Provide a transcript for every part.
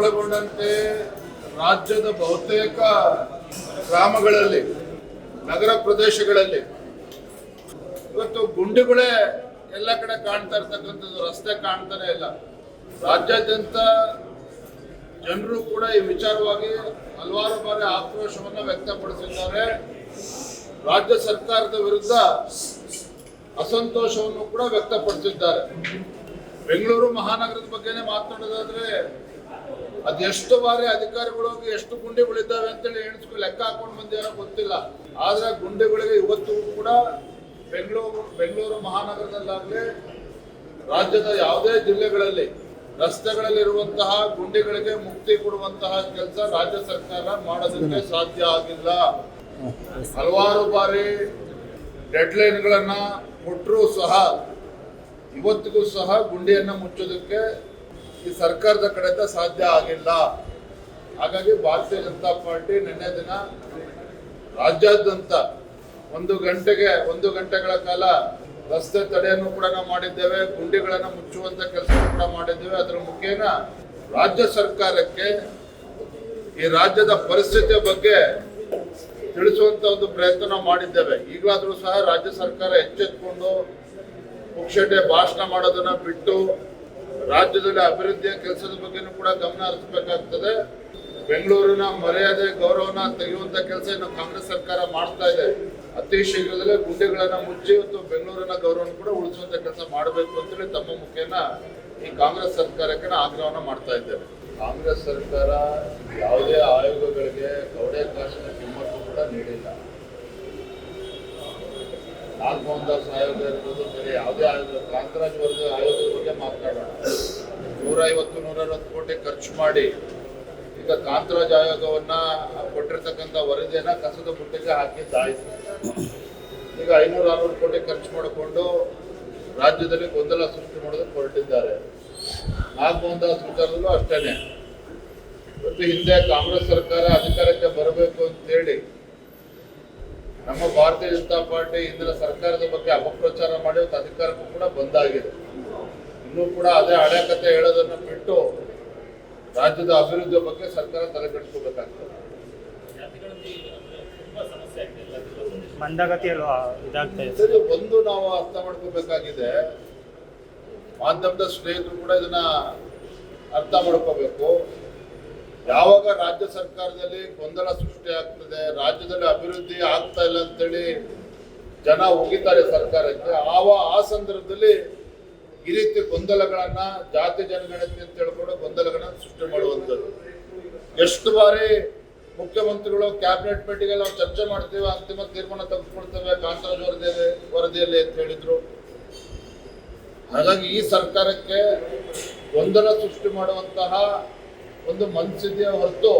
ಒಳಗೊಂಡಂತೆ ರಾಜ್ಯದ ಬಹುತೇಕ ಗ್ರಾಮಗಳಲ್ಲಿ, ನಗರ ಪ್ರದೇಶಗಳಲ್ಲಿ ಇವತ್ತು ಗುಂಡಿಗಳೇ ಎಲ್ಲ ಕಡೆ ಕಾಣ್ತಾ ಇರ್ತಕ್ಕಂಥದ್ದು, ರಸ್ತೆ ಕಾಣ್ತಾನೆ ಇಲ್ಲ. ರಾಜ್ಯಾದ್ಯಂತ ಜನರು ಕೂಡ ಈ ವಿಚಾರವಾಗಿ ಹಲವಾರು ಬಾರಿ ಆಕ್ರೋಶವನ್ನು ವ್ಯಕ್ತಪಡಿಸಿದ್ದಾರೆ. ರಾಜ್ಯ ಸರ್ಕಾರದ ವಿರುದ್ಧ ಅಸಂತೋಷವನ್ನು ಕೂಡ ವ್ಯಕ್ತಪಡಿಸಿದ್ದಾರೆ. ಬೆಂಗಳೂರು ಮಹಾನಗರದ ಬಗ್ಗೆನೇ ಮಾತನಾಡೋದಾದ್ರೆ ಅದೆಷ್ಟು ಬಾರಿ ಅಧಿಕಾರಿಗಳು ಹೋಗಿ ಎಷ್ಟು ಗುಂಡಿಗಳಿದ್ದಾವೆ ಅಂತೇಳಿ ಎಣಿಸ್ಕೊ ಲೆಕ್ಕ ಹಾಕೊಂಡು ಬಂದೇನೋ ಗೊತ್ತಿಲ್ಲ. ಆದ್ರೆ ಗುಂಡಿಗಳಿಗೆ ಇವತ್ತಿಗೂ ಕೂಡ ಬೆಂಗಳೂರು ಬೆಂಗಳೂರು ಮಹಾನಗರದಲ್ಲಾಗಲಿ ರಾಜ್ಯದ ಯಾವುದೇ ಜಿಲ್ಲೆಗಳಲ್ಲಿ ರಸ್ತೆಗಳಲ್ಲಿರುವಂತಹ ಗುಂಡಿಗಳಿಗೆ ಮುಕ್ತಿ ಕೊಡುವಂತಹ ಕೆಲಸ ರಾಜ್ಯ ಸರ್ಕಾರ ಮಾಡೋದಕ್ಕೆ ಸಾಧ್ಯ ಆಗಿಲ್ಲ. ಹಲವಾರು ಬಾರಿ ಡೆಡ್ ಲೈನ್ಗಳನ್ನ ಕೊಟ್ಟರೂ ಸಹ ಇವತ್ತಿಗೂ ಸಹ ಗುಂಡಿಯನ್ನ ಮುಚ್ಚೋದಕ್ಕೆ ಈ ಸರ್ಕಾರದ ಕಡೆಯಿಂದ ಸಾಧ್ಯ ಆಗಿಲ್ಲ. ಹಾಗಾಗಿ ಭಾರತೀಯ ಜನತಾ ಪಾರ್ಟಿ ನಿನ್ನೆ ದಿನ ರಾಜ್ಯಾದ್ಯಂತ ಒಂದು ಗಂಟೆಗೆ, ಒಂದು ಗಂಟೆಗಳ ಕಾಲ ರಸ್ತೆ ತಡೆಯನ್ನು ಕೂಡ ನಾವು ಮಾಡಿದ್ದೇವೆ, ಗುಂಡಿಗಳನ್ನು ಮುಚ್ಚುವಂತ ಕೆಲಸ ಕೂಡ ಮಾಡಿದ್ದೇವೆ. ಅದರ ಮುಖೇನ ರಾಜ್ಯ ಸರ್ಕಾರಕ್ಕೆ ಈ ರಾಜ್ಯದ ಪರಿಸ್ಥಿತಿಯ ಬಗ್ಗೆ ತಿಳಿಸುವಂತ ಒಂದು ಪ್ರಯತ್ನ ಮಾಡಿದ್ದೇವೆ. ಈಗಲಾದರೂ ಸಹ ರಾಜ್ಯ ಸರ್ಕಾರ ಎಚ್ಚೆತ್ಕೊಂಡು ಪುಕ್ಷಟೆ ಭಾಷಣ ಮಾಡೋದನ್ನ ಬಿಟ್ಟು ರಾಜ್ಯದಲ್ಲಿ ಅಭಿವೃದ್ಧಿಯ ಕೆಲಸದ ಬಗ್ಗೆನೂ ಕೂಡ ಗಮನ ಹರಿಸಬೇಕಾಗ್ತದೆ. ಬೆಂಗಳೂರಿನ ಮರ್ಯಾದೆ, ಗೌರವನ ತೆಗೆಯುವಂತ ಕೆಲಸ ಇನ್ನು ಕಾಂಗ್ರೆಸ್ ಸರ್ಕಾರ ಮಾಡ್ತಾ ಇದೆ. ಅತಿ ಶೀಘ್ರದಲ್ಲೇ ಗುಡ್ಡೆಗಳನ್ನ ಮುಚ್ಚಿ ಮತ್ತು ಬೆಂಗಳೂರಿನ ಗೌರವನ ಕೂಡ ಉಳಿಸುವಂತ ಕೆಲಸ ಮಾಡಬೇಕು ಅಂತೇಳಿ ತಮ್ಮ ಮುಖೇನ ಈ ಕಾಂಗ್ರೆಸ್ ಸರ್ಕಾರಕ್ಕೆ ಆಗ್ರಹವನ್ನ ಮಾಡ್ತಾ ಇದ್ದೇವೆ ಕಾಂಗ್ರೆಸ್ ಸರ್ಕಾರ ಯಾವುದೇ ಆಯೋಗಗಳಿಗೆ ಕವಡೆ ಕಾಸಿನ ಕಿಮ್ಮತ್ತು ಕೂಡ ನೀಡಿಲ್ಲ. ನಾಗ್ ಮೋಹನ್ ದಾಸ್ ಆಯೋಗ ಇರ್ಬೋದು ಬೇರೆ ಯಾವುದೇ ಆಯೋಗ ಕಾಂತರಾಜ್ ವರ್ಗ ಆಯೋಗದ ಬಗ್ಗೆ ಮಾತನಾಡೋಣ ನೂರ ಐವತ್ತು ನೂರ ಅರವತ್ತು ಕೋಟಿ ಖರ್ಚು ಮಾಡಿ ಈಗ ಕಾಂತರಾಜ್ ಆಯೋಗವನ್ನ ಕೊಟ್ಟಿರ್ತಕ್ಕಂಥ ವರದಿಯನ್ನ ಕಸದ ಬುಟ್ಟಿಗೆ ಹಾಕಿದ್ದಾಯಿತು. ಈಗ ಐನೂರ ಅರವತ್ತು ಕೋಟಿ ಖರ್ಚು ಮಾಡಿಕೊಂಡು ರಾಜ್ಯದಲ್ಲಿ ಗೊಂದಲ ಸೃಷ್ಟಿ ಮಾಡೋದಕ್ಕೆ ಹೊರಟಿದ್ದಾರೆ. ನಾಗಮೋಹನ್ ದಾಸ್ ವಿಚಾರದಲ್ಲೂ ಅಷ್ಟೇನೆ. ಇವತ್ತು ಹಿಂದೆ ಕಾಂಗ್ರೆಸ್ ಸರ್ಕಾರ ಅಧಿಕಾರಕ್ಕೆ ಬರಬೇಕು ಅಂತೇಳಿ ನಮ್ಮ ಭಾರತೀಯ ಜನತಾ ಪಾರ್ಟಿ ಇಂದಿನ ಸರ್ಕಾರದ ಬಗ್ಗೆ ಅಪಪ್ರಚಾರ ಮಾಡಿ ಅಧಿಕಾರಕ್ಕೂ ಕೂಡ ಬಂದಾಗಿದೆ. ಇನ್ನೂ ಕೂಡ ಅದೇ ಹಳೆ ಕತೆ ಹೇಳೋದನ್ನ ಬಿಟ್ಟು ರಾಜ್ಯದ ಅಭಿವೃದ್ಧಿಯ ಬಗ್ಗೆ ಸರ್ಕಾರ ತಲೆ ಕೆಡಿಸ್ಕೋಬೇಕಾಗ್ತದೆ ಮಂದಗತಿಯಲ್ಲೂ ಇದಾಗ್ತಾ ಇದೆ. ಸರಿ ಒಂದು ನಾವು ಅರ್ಥ ಮಾಡ್ಕೋಬೇಕಾಗಿದೆ. ಮಾಧ್ಯಮದ ಸ್ನೇಹಿತರು ಕೂಡ ಇದನ್ನ ಅರ್ಥ ಮಾಡ್ಕೋಬೇಕು. ಯಾವಾಗ ರಾಜ್ಯ ಸರ್ಕಾರದಲ್ಲಿ ಗೊಂದಲ ಸೃಷ್ಟಿ ಆಗ್ತದೆ, ರಾಜ್ಯದಲ್ಲಿ ಅಭಿವೃದ್ಧಿ ಆಗ್ತಾ ಇಲ್ಲ ಅಂತೇಳಿ ಜನ ಹೋಗಿದ್ದಾರೆ ಸರ್ಕಾರಕ್ಕೆ, ಆವ ಆ ಸಂದರ್ಭದಲ್ಲಿ ಈ ರೀತಿ ಗೊಂದಲಗಳನ್ನ ಜಾತಿ ಜನಗಣತಿ ಅಂತ ಹೇಳ್ಕೊಂಡು ಗೊಂದಲಗಳನ್ನ ಸೃಷ್ಟಿ ಮಾಡುವಂಥದ್ದು. ಎಷ್ಟು ಬಾರಿ ಮುಖ್ಯಮಂತ್ರಿಗಳು ಕ್ಯಾಬಿನೆಟ್ ಮೀಟಿಂಗ್ ನಾವು ಚರ್ಚೆ ಮಾಡ್ತೀವಿ, ಅಂತಿಮ ತೀರ್ಮಾನ ತೆಗೆದುಕೊಳ್ತೇವೆ, ಕಾಂತರಾಜ್ ವರದಿ ವರದಿಯಲ್ಲಿ ಅಂತ ಹೇಳಿದ್ರು. ಹಾಗಾಗಿ ಈ ಸರ್ಕಾರಕ್ಕೆ ಗೊಂದಲ ಸೃಷ್ಟಿ ಮಾಡುವಂತಹ ಒಂದು ಮನಸ್ಥಿತಿಯ ಹೊರತು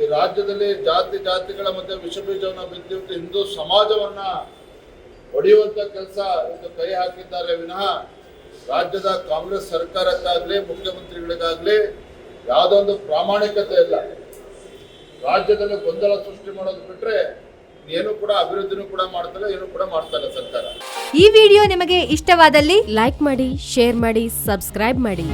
ಈ ರಾಜ್ಯದಲ್ಲಿ ಜಾತಿ ಜಾತಿಗಳ ಮಧ್ಯೆ ವಿಷಬೀಜವನ್ನ ಬಿದ್ದಿಟ್ಟು ಹಿಂದೂ ಸಮಾಜವನ್ನ ಹೊಡೆಯುವಂತ ಕೆಲಸ ಇದು ಕೈ ಹಾಕಿದ್ದಾರೆ. ವಿನಃ ರಾಜ್ಯದ ಕಾಂಗ್ರೆಸ್ ಸರ್ಕಾರಕ್ಕಾಗ್ಲಿ, ಮುಖ್ಯಮಂತ್ರಿಗಳಿಗಾಗ್ಲಿ ಯಾವುದೋ ಒಂದು ಪ್ರಾಮಾಣಿಕತೆ ಇಲ್ಲ. ರಾಜ್ಯದಲ್ಲಿ ಗೊಂದಲ ಸೃಷ್ಟಿ ಮಾಡೋದು ಬಿಟ್ರೆ ಏನು ಕೂಡ ಅಭಿವೃದ್ಧಿನೂ ಕೂಡ ಮಾಡ್ತಾರೆ ಏನು ಕೂಡ ಮಾಡ್ತಾರೆ ಸರ್ಕಾರ. ಈ ವಿಡಿಯೋ ನಿಮಗೆ ಇಷ್ಟವಾದಲ್ಲಿ ಲೈಕ್ ಮಾಡಿ, ಶೇರ್ ಮಾಡಿ, ಸಬ್ಸ್ಕ್ರೈಬ್ ಮಾಡಿ.